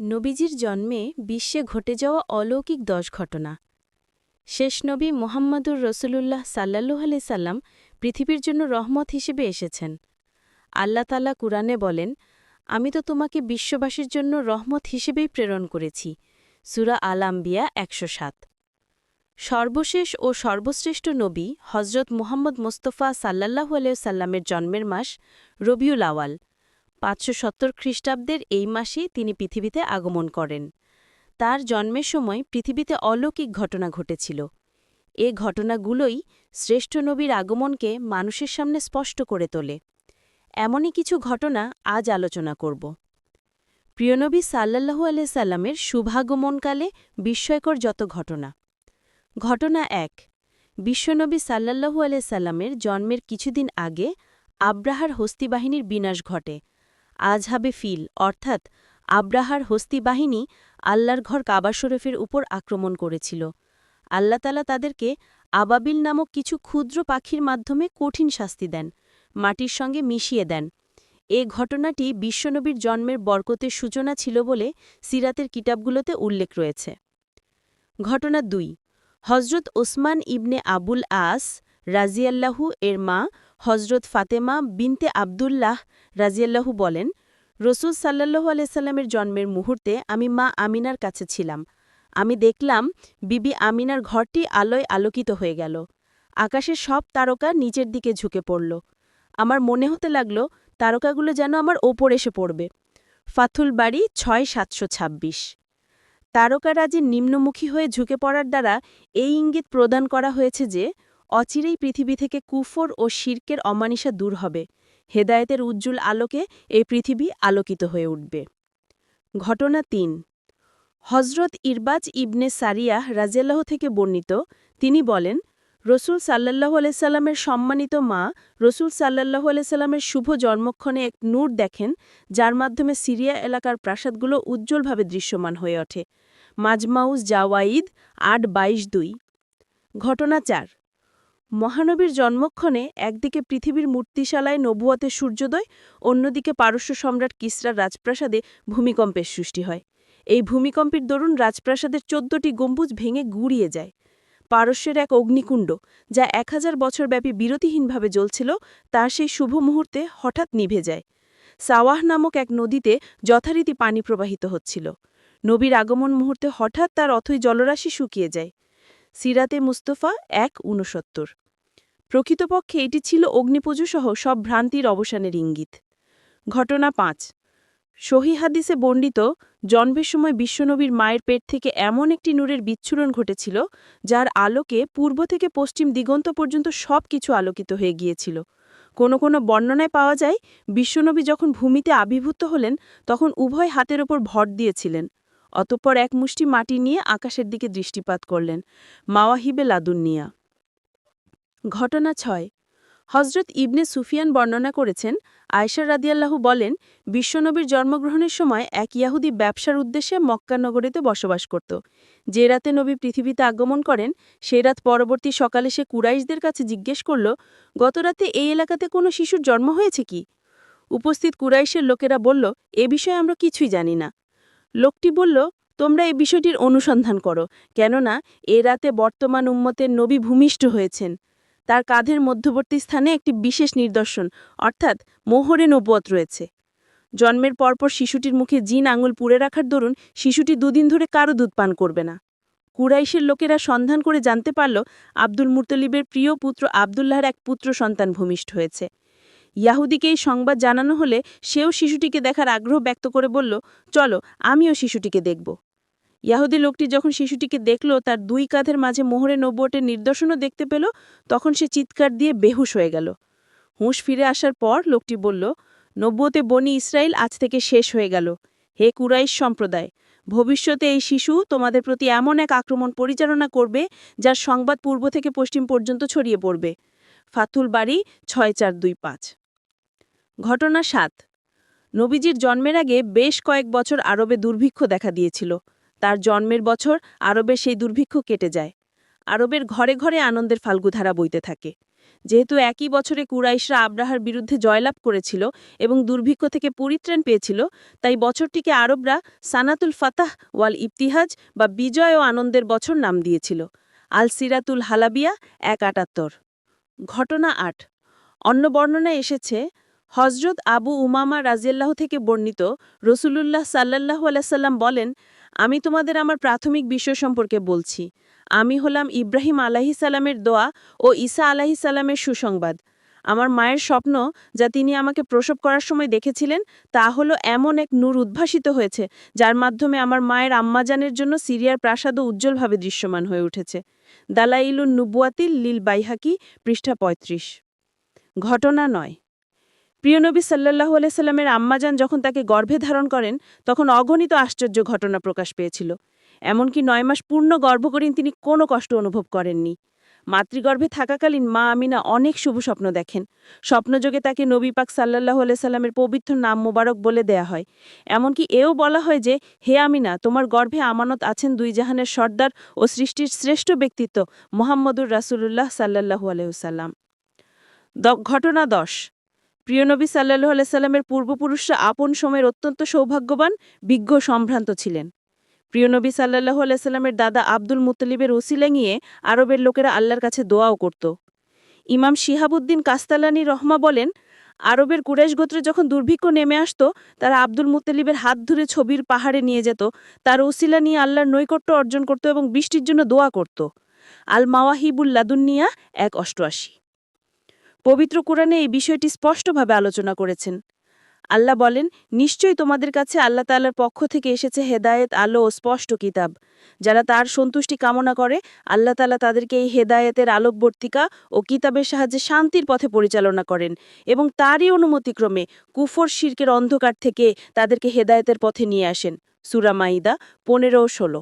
নবীজির জন্মে বিশ্বে ঘটে যাওয়া অলৌকিক দশ ঘটনা। শেষ নবী মোহাম্মদুর রসুলুল্লাহ সাল্লাল্লু আলি সাল্লাম পৃথিবীর জন্য রহমত হিসেবে এসেছেন। আল্লাহ তালা কুরআনে বলেন, আমি তো তোমাকে বিশ্ববাসীর জন্য রহমত হিসেবেই প্রেরণ করেছি। সুরা আল আম্বিয়া একশো সাত। সর্বশেষ ও সর্বশ্রেষ্ঠ নবী হজরত মুহাম্মদ মোস্তফা সাল্লাল্লাহু আলাইসাল্লামের জন্মের মাস রবিউল আওয়াল। পাঁচশো সত্তর খ্রিস্টাব্দের এই মাসেই তিনি পৃথিবীতে আগমন করেন। তার জন্মের সময় পৃথিবীতে অলৌকিক ঘটনা ঘটেছিল। এ ঘটনাগুলোই শ্রেষ্ঠ নবীর আগমনকে মানুষের সামনে স্পষ্ট করে তোলে। এমনই কিছু ঘটনা আজ আলোচনা করব। প্রিয়নবী সাল্লাল্লাহু আলাইসাল্লামের শুভাগমনকালে বিস্ময়কর যত ঘটনা। ঘটনা এক বিশ্বনবী সাল্লাল্লাহু আলাইসাল্লামের জন্মের কিছুদিন আগে আব্রাহার হস্তিবাহিনীর বিনাশ ঘটে। আজহাবে ফিল, অর্থাৎ আব্রাহার হস্তি বাহিনী আল্লাহর ঘর কাবা শরীফের উপর আক্রমণ করেছিল। আল্লাতালা তাদেরকে আবাবিল নামক কিছু ক্ষুদ্র পাখির মাধ্যমে কঠিন শাস্তি দেন, মাটির সঙ্গে মিশিয়ে দেন। এ ঘটনাটি বিশ্বনবীর জন্মের বরকতের সূচনা ছিল বলে সিরাতের কিতাবগুলোতে উল্লেখ রয়েছে। ঘটনা দুই হজরত ওসমান ইবনে আবুল আস রাজিয়াল্লাহু এর মা হজরত ফাতেমা বিনতে আবদুল্লাহ রাজিয়াল্লাহু বলেন, রসুল সাল্লাহু আলাইসাল্লামের জন্মের মুহূর্তে আমি মা আমিনার কাছে ছিলাম। আমি দেখলাম বিবি আমিনার ঘরটি আলোয় আলোকিত হয়ে গেল। আকাশের সব তারকা নিচের দিকে ঝুঁকে পড়ল। আমার মনে হতে লাগল, তারকাগুলো যেন আমার ওপর এসে পড়বে। ফাথুল বাড়ি ছয় সাতশো ছাব্বিশ। তারকারাজির নিম্নমুখী হয়ে ঝুঁকে পড়ার দ্বারা এই ইঙ্গিত প্রদান করা হয়েছে যে অচিরেই পৃথিবী থেকে কুফর ও শির্কের অমানিসা দূর হবে। হেদায়েতের উজ্জ্বল আলোকে এই পৃথিবী আলোকিত হয়ে উঠবে। ঘটনা তিন। হজরত ইরবাজ ইবনে সারিয়া রাজিয়াল্লাহ থেকে বর্ণিত, তিনি বলেন, রসুল সাল্লাহ আলাইসাল্লামের সম্মানিত মা রসুল সাল্লাহ আলাইসাল্লামের শুভ জন্মক্ষণে এক নূর দেখেন, যার মাধ্যমে সিরিয়া এলাকার প্রাসাদগুলো উজ্জ্বলভাবে দৃশ্যমান হয়ে ওঠে। মাজমাউস জাওয়াইদ আট বাইশ দুই। ঘটনা চার। মহানবীর জন্মক্ষণে একদিকে পৃথিবীর মূর্তিশালায় নবুয়তের সূর্যোদয়, অন্যদিকে পারস্য সম্রাট কিসরার রাজপ্রাসাদে ভূমিকম্পের সৃষ্টি হয়। এই ভূমিকম্পের দরুন রাজপ্রাসাদের চোদ্দটি গম্বুজ ভেঙে গুড়িয়ে যায়। পারস্যের এক অগ্নিকুণ্ড, যা এক হাজার বছরব্যাপী বিরতিহীনভাবে জ্বলছিল, তার সেই শুভ মুহূর্তে হঠাৎ নিভে যায়। সাওয়াহ নামক এক নদীতে যথারীতি পানি প্রবাহিত হচ্ছিল। নবীর আগমন মুহূর্তে হঠাৎ তার অথই জলরাশি শুকিয়ে যায়। সিরাতে মুস্তফা এক ঊনসত্তর। প্রকৃতপক্ষে এটি ছিল অগ্নিপুজোসহ সব ভ্রান্তির অবসানের ইঙ্গিত। ঘটনা পাঁচ। সহি হাদিসে বর্ণিত, জন্মের সময় বিশ্বনবীর মায়ের পেট থেকে এমন একটি নূরের বিচ্ছুরণ ঘটেছিল, যার আলোকে পূর্ব থেকে পশ্চিম দিগন্ত পর্যন্ত সব কিছু আলোকিত হয়ে গিয়েছিল। কোনো কোনো বর্ণনায় পাওয়া যায়, বিশ্বনবী যখন ভূমিতে আবির্ভূত হলেন, তখন উভয় হাতের ওপর ভর দিয়েছিলেন। অতঃপর এক মুষ্টি মাটি নিয়ে আকাশের দিকে দৃষ্টিপাত করলেন, মাওয়াহিবে লাদুন্নিয়া। ঘটনা ছয়। হজরত ইবনে সুফিয়ান বর্ণনা করেছেন আয়সার রাদিয়াল্লাহু বলেন, বিশ্বনবীর জন্মগ্রহণের সময় এক ইয়াহুদি ব্যবসার উদ্দেশ্যে মক্কা নগরীতে বসবাস করত। যে রাতে নবী পৃথিবীতে আগমন করেন সেই রাত পরবর্তী সকালে সে কুরাইশদের কাছে জিজ্ঞেস করল, গত রাতে এই এলাকাতে কোনো শিশুর জন্ম হয়েছে কি? উপস্থিত কুরাইশের লোকেরা বলল, এ বিষয়ে আমরা কিছুই জানি না। লোকটি বলল, তোমরা এই বিষয়টির অনুসন্ধান করো, কেননা এ রাতে বর্তমান উম্মতের নবী ভূমিষ্ঠ হয়েছেন। তার কাঁধের মধ্যবর্তী স্থানে একটি বিশেষ নিদর্শন, অর্থাৎ মোহরে নবুয়ত রয়েছে। জন্মের পরপর শিশুটির মুখে জিন আঙুল পুড়ে রাখার দরুন শিশুটি দুদিন ধরে কারও দুধ পান করবে না। কুরাইশের লোকেরা সন্ধান করে জানতে পারল, আব্দুল মুরতলিবের প্রিয় পুত্র আবদুল্লাহর এক পুত্র সন্তান ভূমিষ্ঠ হয়েছে। ইয়াহুদিকে এই সংবাদ জানানো হলে সেও শিশুটিকে দেখার আগ্রহ ব্যক্ত করে বলল, চলো, আমিও শিশুটিকে দেখব। ইয়াহুদি লোকটি যখন শিশুটিকে দেখল, তার দুই কাঁধের মাঝে মোহরে নব্বটের নির্দর্শনও দেখতে পেল, তখন সে চিৎকার দিয়ে বেহুশ হয়ে গেল। হুঁশ ফিরে আসার পর লোকটি বলল নব্বতে বনি ইসরায়েল আজ থেকে শেষ হয়ে গেল। হে কুরাইশ সম্প্রদায়, ভবিষ্যতে এই শিশু তোমাদের প্রতি এমন এক আক্রমণ পরিচালনা করবে, যার সংবাদ পূর্ব থেকে পশ্চিম পর্যন্ত ছড়িয়ে পড়বে। ফাতুল বাড়ি ছয় চার দুই পাঁচ। ঘটনা সাত। নবীজির জন্মের আগে বেশ কয়েক বছর আরবে দুর্ভিক্ষ দেখা দিয়েছিল। তার জন্মের বছর আরবের সেই দুর্ভিক্ষ কেটে যায়। আরবের ঘরে ঘরে আনন্দের ফাল্গুধারা বইতে থাকে। যেহেতু একই বছরে কুরাইশরা আব্রাহার বিরুদ্ধে জয়লাভ করেছিল এবং দুর্ভিক্ষ থেকে পরিত্রাণ পেয়েছিল, তাই বছরটিকে আরবরা সানাতুল ফাতাহ ওয়াল ইফতিহাজ বা বিজয় ও আনন্দের বছর নাম দিয়েছিল। আল সিরাতুল হালাবিয়া এক আটাত্তর। ঘটনা আট। অন্য বর্ণনায় এসেছে হজরত আবু উমামা রাজিয়াল্লাহ থেকে বর্ণিত রসুলুল্লাহ সাল্লাল্লাহু আলাইসাল্লাম বলেন, আমি তোমাদের আমার প্রাথমিক বিষয় সম্পর্কে বলছি। আমি হলাম ইব্রাহিম আলাহি সালামের দোয়া ও ঈসা আলাহি সালামের সুসংবাদ। আমার মায়ের স্বপ্ন যা তিনি আমাকে প্রসব করার সময় দেখেছিলেন, তা হলো এমন এক নূর উদ্ভাসিত হয়েছে, যার মাধ্যমে আমার মায়ের আম্মাজানের জন্য সিরিয়ার প্রাসাদও উজ্জ্বলভাবে দৃশ্যমান হয়ে উঠেছে। দালাইলুন নুবুয়াতিল লিল বাইহাকি পৃষ্ঠা ৩৫ ঘটনা নয়। প্রিয়নবী সাল্লাল্লাহু আলাইহি সাল্লামের আম্মাজান যখন তাকে গর্ভে ধারণ করেন, তখন অগণিত আশ্চর্য ঘটনা প্রকাশ পেয়েছিল। এমনকি নয় মাস পূর্ণ গর্ভকরীন তিনি কোনো কষ্ট অনুভব করেননি। মাতৃগর্ভে থাকাকালীন মা আমিনা অনেক শুভ স্বপ্ন দেখেন। স্বপ্নযোগে তাকে নবী পাক আলাইহি সাল্লামের পবিত্র নাম মোবারক বলে দেয়া হয়। এমনকি এও বলা হয় যে, হে আমিনা, তোমার গর্ভে আমানত আছেন দুই জাহানের সর্দার ও সৃষ্টির শ্রেষ্ঠ ব্যক্তিত্ব মোহাম্মদুর রাসূলুল্লাহ সাল্লাল্লাহু আলাইহি সাল্লাম ঘটনা দশ। প্রিয়নবী সাল্লাল্লাহু আলাইহি সাল্লামের পূর্বপুরুষরা আপন সময়ের অত্যন্ত সৌভাগ্যবান, বিজ্ঞ, সম্ভ্রান্ত ছিলেন। প্রিয়নবী সাল্লাল্লাহু আলাইহি সাল্লামের দাদা আব্দুল মুত্তালিবের ওসিলা নিয়ে আরবের লোকেরা আল্লাহর কাছে দোয়াও করত। ইমাম শিহাবুদ্দিন কাস্তালানি রহমা বলেন, আরবের কুরেশ গোত্রে যখন দুর্ভিক্ষ নেমে আসতো, তারা আব্দুল মুত্তালিবের হাত ধরে ছবির পাহাড়ে নিয়ে যেত, তার ওসিলা নিয়ে আল্লাহর নৈকট্য অর্জন করত এবং বৃষ্টির জন্য দোয়া করত। আল মাওয়াহিবুল লাদুন্নিয়া এক অষ্টআশি। পবিত্র কোরআনে এই বিষয়টি স্পষ্টভাবে আলোচনা করেছেন। আল্লাহ বলেন, নিশ্চয়ই তোমাদের কাছে আল্লাহ তাল্লার পক্ষ থেকে এসেছে হেদায়েত, আলো ও স্পষ্ট কিতাব। যারা তার সন্তুষ্টি কামনা করে, আল্লাহ তালা তাদেরকে এই হেদায়েতের আলোকবর্তিকা ও কিতাবের সাহায্যে শান্তির পথে পরিচালনা করেন এবং তারই অনুমতিক্রমে কুফর, শির্কের অন্ধকার থেকে তাদেরকে হেদায়েতের পথে নিয়ে আসেন। সুরামাইদা পনেরো ষোলো।